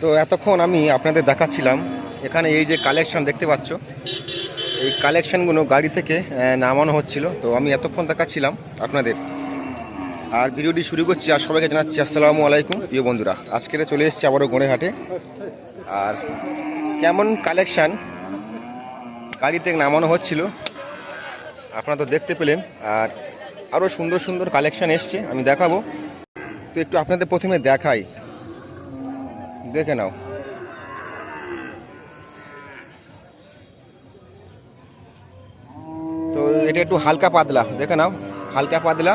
তো এতক্ষণ আমি আপনাদের দেখাচ্ছিলাম। এখানে এই যে কালেকশন দেখতে পাচ্ছ, এই কালেকশানগুলো গাড়ি থেকে নামানো হচ্ছিল। তো আমি এতক্ষণ দেখাচ্ছিলাম আপনাদের। আর ভিডিওটি শুরু করছি আর সবাইকে জানাচ্ছি আসসালামু আলাইকুম, প্রিয় বন্ধুরা। আজকে চলে এসেছি আবারও গোড়েহাটে। আর কেমন কালেকশান গাড়ি থেকে নামানো হচ্ছিল, আপনারা তো দেখতে পেলেন। আর আরও সুন্দর সুন্দর কালেকশান এসছে, আমি দেখাবো। তো একটু আপনাদের প্রথমে দেখাই। দেখে নাও। তো এটা একটু হালকা পাতলা, দেখে নাও। হালকা পাতলা।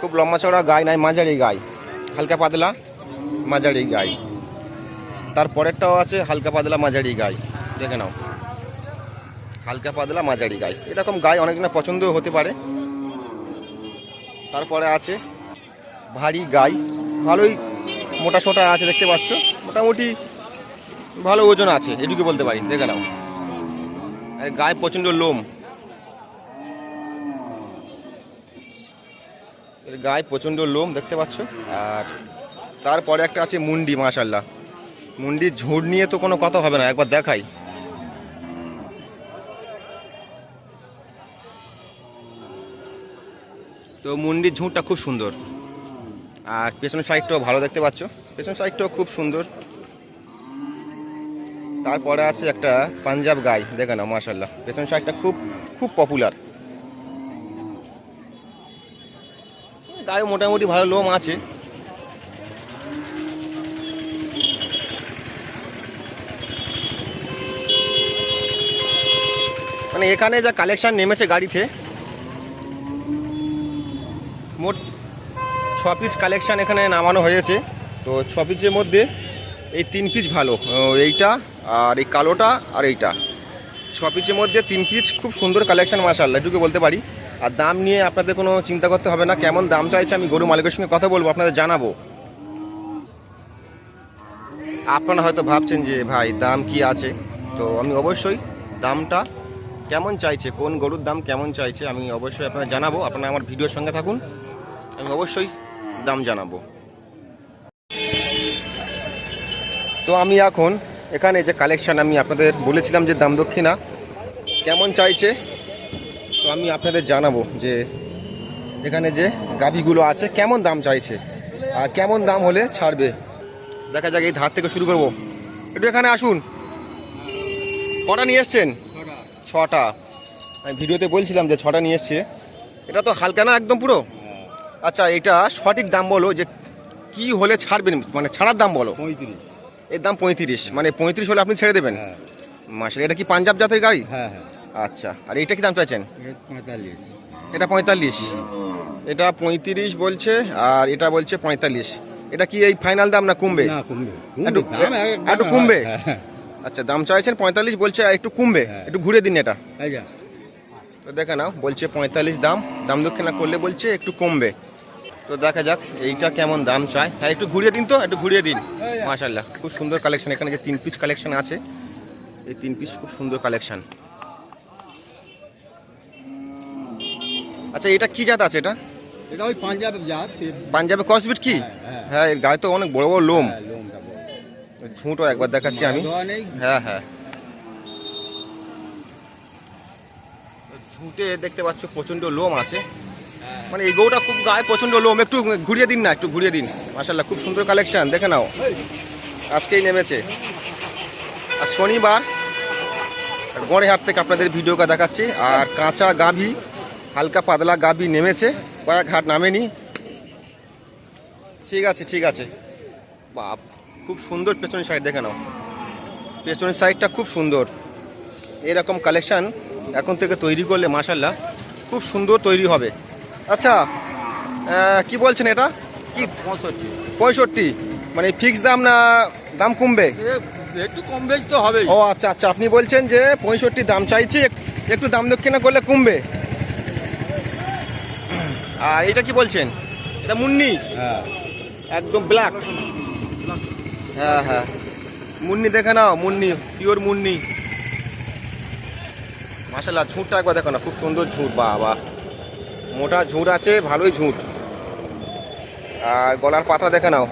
খুব লম্বা চড়া গায়ে নাই, মাঝারি গায়ে হালকা পাতলা, মাঝারি গায়ে তারপরেরটাও আছে হালকা পাতলা, মাঝারি গায়ে দেখে নাও। হালকা পাতলা, মাঝারি গায়ে এরকম গায়ে অনেকজনের পছন্দও হতে পারে। তারপরে আছে ভারী গাই। ভালোই মোটা সোটা আছে, দেখতে পাচ্ছ? মোটামুটি ভালো ওজন আছে, এটুকু বলতে পারি, দেখে নাও। আর গায়ে প্রচণ্ড লোম। এর গায়ে প্রচণ্ড লোম, দেখতে পাচ্ছ? আর তারপরে একটা আছে মুন্ডি মাশাল্লাহ মুন্ডির ঝুড় নিয়ে তো কোনো কথা হবে না, একবার দেখাই। তো মুন্ডির ঝুঁটটা খুব সুন্দর। আর পেছনের সাইডটাও ভালো দেখতে পাচ্ছ। পেছনের সাইডটাও খুব সুন্দর। তারপরে আছে একটা পাঞ্জাব গাই, দেখে না মাশাল্লাহ পেছনের সাইডটা খুব খুব পপুলার গায়ে মোটামুটি ভালো লোম আছে। মানে এখানে যা কালেকশন নেমেছে গাড়িতে, মোট ছ পিস কালেকশান এখানে নামানো হয়েছে। তো ছ পিসের মধ্যে এই তিন পিস ভালো। এইটা আর এই কালোটা আর এইটা। ছ পিসের মধ্যে তিন পিস খুব সুন্দর কালেকশন মাসাল্লাহ এটুকু বলতে পারি। আর দাম নিয়ে আপনাদের কোনো চিন্তা করতে হবে না, কেমন দাম চাইছে আমি গরু মালিকের সঙ্গে কথা বলব, আপনাদের জানাব। আপনারা হয়তো ভাবছেন যে, ভাই, দাম কি আছে? তো আমি অবশ্যই দামটা কেমন চাইছে, কোন গরুর দাম কেমন চাইছে, আমি অবশ্যই আপনাদের জানাব। আপনারা আমার ভিডিওর সঙ্গে থাকুন। আমি অবশ্যই দাম জানাব। তো আমি এখন এখানে যে কালেকশান আমি আপনাদের বলেছিলাম যে দাম দক্ষিণা কেমন চাইছে তো আমি আপনাদের জানাব যে এখানে যে গাভিগুলো আছে কেমন দাম চাইছে আর কেমন দাম হলে ছাড়বে। দেখা যাক এই ধার থেকে শুরু করব। একটু এখানে আসুন। কটা নিয়ে এসছেন? ছটা। আমি ভিডিওতে বলছিলাম যে ছটা নিয়ে এসছে। এটা তো হালকা না একদম পুরো? আচ্ছা এটা সঠিক দাম বলো যে কি হলে ছাড়বেন? মানে ছাড়ার দাম বলো। পঁয়ত্রিশ। এর দাম পঁয়ত্রিশ। মানে পঁয়ত্রিশ হলে আপনি ছেড়ে দেবেন? হ্যাঁ। মাসে এটা কি পাঞ্জাব জাতের গাড়ি? হ্যাঁ হ্যাঁ। আচ্ছা আর এটা কি দাম চাইছেন? এটা পঁয়তাল্লিশ। এটা পঁয়ত্রিশ বলছে আর এটা বলছে পঁয়তাল্লিশ। এটা কি এই ফাইনাল দাম না কমবে? একটু- কমবে। আচ্ছা দাম চাইছেন পঁয়তাল্লিশ বলছে একটু কমবে। একটু ঘুরে দিন এটা। তো দেখে নাও বলছে পঁয়তাল্লিশ দাম। দাম দক্ষিণা করলে বলছে একটু কমবে। তো দেখা যাক এইটা কেমন দাম চায়। হ্যাঁ একটু ঘুরিয়ে দিন তো একটু ঘুরিয়ে দিন। মাশাল্লাহ খুব সুন্দর কালেকশন এখানে যে তিন পিস কালেকশন আছে এই তিন পিস খুব সুন্দর কালেকশন আচ্ছা এটা কি জাত আছে এটা? এটা ওই পাঞ্জাব জাত পাঞ্জাবে কসবিট কি? হ্যাঁ, হ্যাঁ। হ্যাঁ এর গায়ে তো অনেক বড় বড় লোম। হ্যাঁ, বড়। ঝুঁটও একবার দেখাচ্ছি আমি। হ্যাঁ হ্যাঁ। ঝুঁটে দেখতে পাচ্ছ প্রচণ্ড লোম আছে। হ্যাঁ। মানে এই গৌটা খুব গায়ে প্রচণ্ড লোম একটু ঘুরিয়ে দিন না, একটু ঘুরিয়ে দিন। মাসাল্লাহ খুব সুন্দর কালেকশন দেখে নাও। আজকেই নেমেছে। আর শনিবার গড়েহাট থেকে আপনাদের ভিডিওটা দেখাচ্ছি। আর কাঁচা গাভি, হালকা পাতলা গাভি নেমেছে। কয়েক হাট নামেনি। ঠিক আছে ঠিক আছে। বাপ, খুব সুন্দর পেছনের সাইড দেখে নাও। পেছনের সাইডটা খুব সুন্দর। এরকম কালেকশান এখন থেকে তৈরি করলে মাসাল্লাহ খুব সুন্দর তৈরি হবে। আচ্ছা কি বলছেন এটা? কি? পঁয়ষট্টি। পঁয়ষট্টি মানে ফিক্স দাম না দাম কমবে? একটু কম বেশি তো হবে ও আচ্ছা আচ্ছা আপনি বলছেন যে পঁয়ষট্টি দাম চাইছি একটু দাম দক্ষিণা করলে কমবে। আর এটা কি বলছেন? এটা মুন্নি? হ্যাঁ। একদম ব্ল্যাক হ্যাঁ হ্যাঁ। মুন্নি দেখে নাও মুন্নি পিওর মুন্নি। মাসাল্লাহ ঝুঁটটা একবার দেখো না খুব সুন্দর ঝুঁট বা বা মোটা ঝুঁট আছে ভালোই ঝুঁট। আর গলার পাতা দেখে নাও।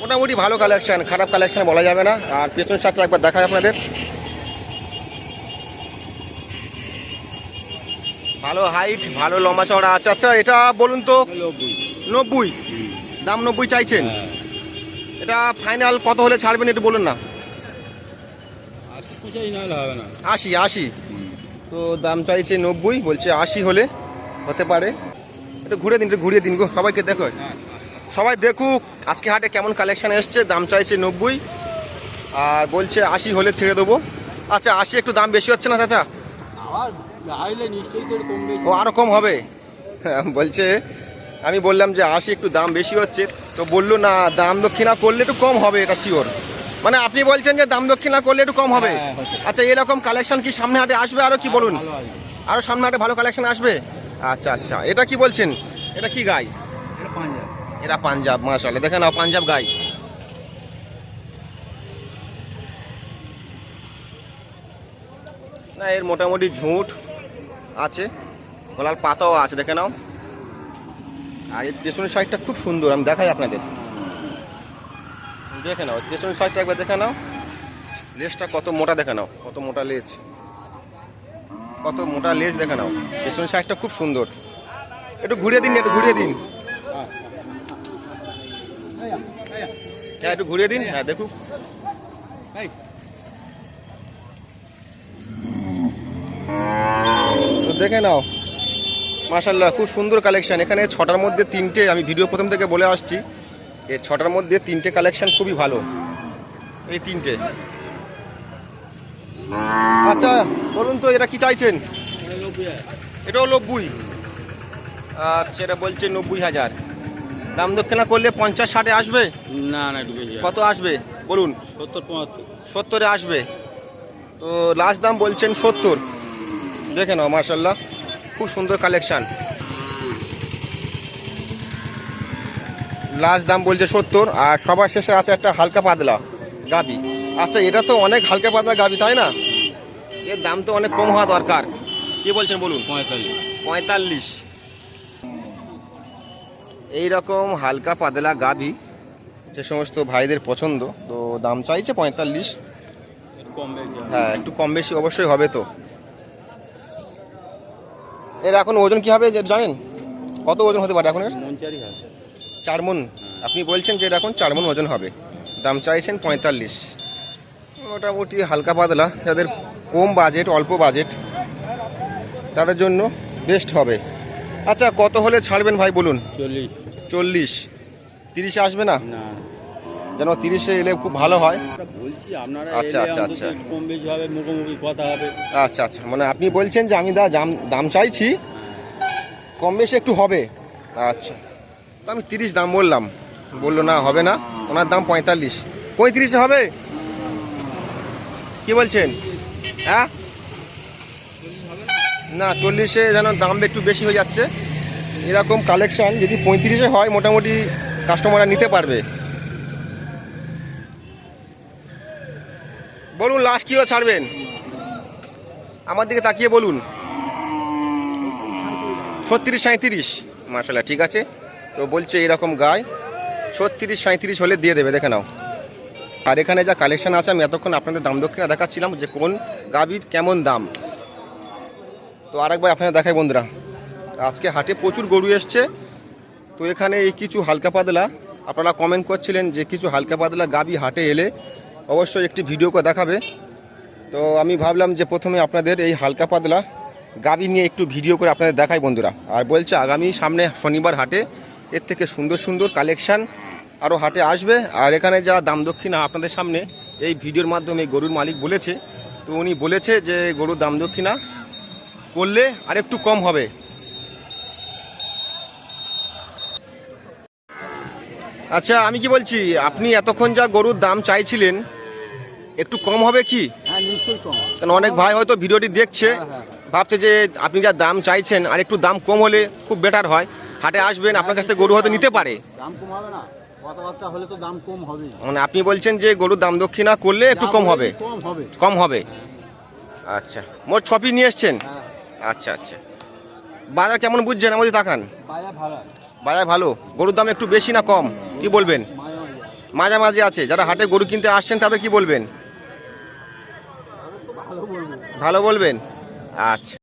মোটামুটি ভালো কালেকশন খারাপ কালেকশন বলা যাবে না। আর পেছন সাথে একবার দেখায় আপনাদের। ভালো হাইট ভালো লম্বা চড়া আছে। আচ্ছা এটা বলুন তো নব্বই। দাম নব্বই চাইছেন? হ্যাঁ। এটা ফাইনাল কত হলে ছাড়বেন একটু বলুন না। আশি আশি। তো দাম চাইছে নব্বই, বলছে আশি হলে হতে পারে। একটু ঘুরে দিন একটু ঘুরিয়ে দিন গো, সবাইকে দেখো। সবাই দেখুক, আজকে হাটে কেমন কালেকশান এসছে, দাম চাইছে নব্বই, আর বলছে আশি হলে ছেড়ে দেবো। আচ্ছা আশি একটু দাম বেশি হচ্ছে না চাচা? ও আরও কম হবে। বলছে, আমি বললাম যে আশি একটু দাম বেশি হচ্ছে, তো বলল না, দাম দক্ষিণা করলে একটু কম হবে, এটা শিওর মানে আপনি বলছেন যে দাম দক্ষিণা করলে একটু কম হবে। হ্যাঁ, আচ্ছা এরকম কালেকশন কি সামনে হাটে আসবে? আরও কি বলুন? আরও সামনে হাটে ভালো কালেকশন আসবে? আচ্ছা আচ্ছা। এটা কি বলছেন? এটা কি গাই? এটা পাঞ্জাব। মাশাআল্লাহ। দেখেন নাও পাঞ্জাব গাই। না এর মোটামুটি ঝুঁট আছে গলার পাতাও আছে দেখে নাও। আর এর পেছনের সাইডটা খুব সুন্দর আমি দেখাই আপনাদের। দেখে নাও, পেছনের সাইডটা একবার দেখে নাও। লেজটা কত মোটা দেখে নাও, কত মোটা লেজ কত মোটা লেজ দেখে নাও, পেছনের সাইডটা খুব সুন্দর। একটু ঘুরিয়ে দিন, একটু ঘুরিয়ে দিন। হ্যাঁ একটু ঘুরিয়ে দিন হ্যাঁ দেখুক। দেখে নাও। মাশাল্লাহ খুব সুন্দর কালেকশন এখানে ছটার মধ্যে তিনটে আমি ভিডিও প্রথম থেকে বলে আসছি। এই ছটার মধ্যে তিনটে কালেকশন খুবই ভালো। এই তিনটে। আচ্ছা বলুন তো এটা কি চাইছেন। এটাও নব্বই। আচ্ছা এটা বলছে নব্বই হাজার। দাম দক্ষিণা করলে পঞ্চাশ ষাটে আসবে? না না কত আসবে? বলুন। সত্তর সত্তরে আসবে। তো লাস্ট দাম বলছেন সত্তর। দেখে নাও মার্শাল্লাহ খুব সুন্দর কালেকশান লাস্ট দাম বলছে সত্তর আর সবার শেষে আছে একটা হালকা পাতলা গাবি। আচ্ছা এটা তো অনেক হালকা পাতলা গাবি তাই না? এর দাম তো অনেক কম হওয়া দরকার। কি বলছেন বলুন? পঁয়তাল্লিশ। পঁয়তাল্লিশ। এই রকম হালকা পাতলা গাভি যে সমস্ত ভাইদের পছন্দ তো দাম চাইছে পঁয়তাল্লিশ। হ্যাঁ একটু কম বেশি অবশ্যই হবে তো। এর এখন ওজন কি হবে জানেন? কত ওজন হতে পারে এখন এর? চারি হাজার চার মন আপনি বলছেন যে এর এখন চার মন ওজন হবে। দাম চাইছেন পঁয়তাল্লিশ। মোটামুটি হালকা পাতলা। যাদের কম বাজেট অল্প বাজেট তাদের জন্য বেস্ট হবে। আচ্ছা কত হলে ছাড়বেন ভাই বলুন? চল্লিশ। চল্লিশ। তিরিশে আসবে না? যেন তিরিশে এলে খুব ভালো হয়। আচ্ছা, আচ্ছা, আচ্ছা। আচ্ছা আচ্ছা। মানে আপনি বলছেন যে আমি দা দাম দাম চাইছি কম বেশি একটু হবে। আচ্ছা। তো আমি তিরিশ দাম বললাম। বলল, না, হবে না। ওনার দাম পঁয়তাল্লিশ। পঁয়ত্রিশে হবে? কি বলছেন? হ্যাঁ? না, চল্লিশে যেন দাম একটু বেশি হয়ে যাচ্ছে। এরকম কালেকশান যদি পঁয়ত্রিশে হয়, মোটামুটি কাস্টমাররা নিতে পারবে। বলুন লাস্ট কিলো ছাড়বেন? আমার দিকে তাকিয়ে বলুন। ছত্রিশ সাঁত্রিশ মাসাল্লাহ ঠিক আছে। তো বলছে এরকম গায়ে, ছত্রিশ সাঁত্রিশ হলে দিয়ে দেবে, দেখে নাও। আর এখানে যা কালেকশান আছে, আমি এতক্ষণ আপনাদের দাম দক্ষিণা দেখাচ্ছিলাম যে কোন গাভীর কেমন দাম। তো আরেকবার আপনাদের দেখাই বন্ধুরা, আজকে হাটে প্রচুর গরু এসছে। তো এখানে এই কিছু হালকা পাতলা, আপনারা কমেন্ট করছিলেন যে কিছু হালকা পাতলা গাবি হাটে এলে অবশ্যই একটি ভিডিও করে দেখাবে। তো আমি ভাবলাম যে প্রথমে আপনাদের এই হালকা পাতলা গাবি নিয়ে একটু ভিডিও করে আপনাদের দেখাই বন্ধুরা। আর বলছে আগামী সামনে শনিবার হাটে এর থেকে সুন্দর সুন্দর কালেকশান আরও হাটে আসবে। আর এখানে যা দাম দক্ষিণা আপনাদের সামনে এই ভিডিওর মাধ্যমে গরুর মালিক বলেছে। তো উনি বলেছে যে গরুর দাম দক্ষিণা করলে আর একটু কম হবে। আচ্ছা আমি কি বলছি আপনি এতক্ষণ যা গরুর দাম চাইছিলেন একটু কম হবে কি? হ্যাঁ কারণ অনেক ভাই হয়তো ভিডিওটি দেখছে হ্যাঁ। ভাবছে যে আপনি যা দাম চাইছেন আর একটু দাম কম হলে খুব বেটার হয়। হাটে আসবেন আপনার কাছ থেকে গরু হয়তো নিতে পারে। দাম কম হবে না। কথাবার্তা হলে তো দাম কম হবে। মানে আপনি বলছেন যে গরুর দাম দক্ষিণা করলে একটু কম হবে। কম হবে। কম হবে? আচ্ছা। মোট ছপি নিয়ে এসছেন? হ্যাঁ। আচ্ছা আচ্ছা। বাজার কেমন বুঝছেন? আমাদের তাকান। বাজার ভালো। গরুর দাম একটু বেশি না কম? কি বলবেন? মাঝামাঝি আছে। যারা হাটে গরু কিনতে আসছেন তাদের কি বলবেন? ভালো বলবেন? আচ্ছা।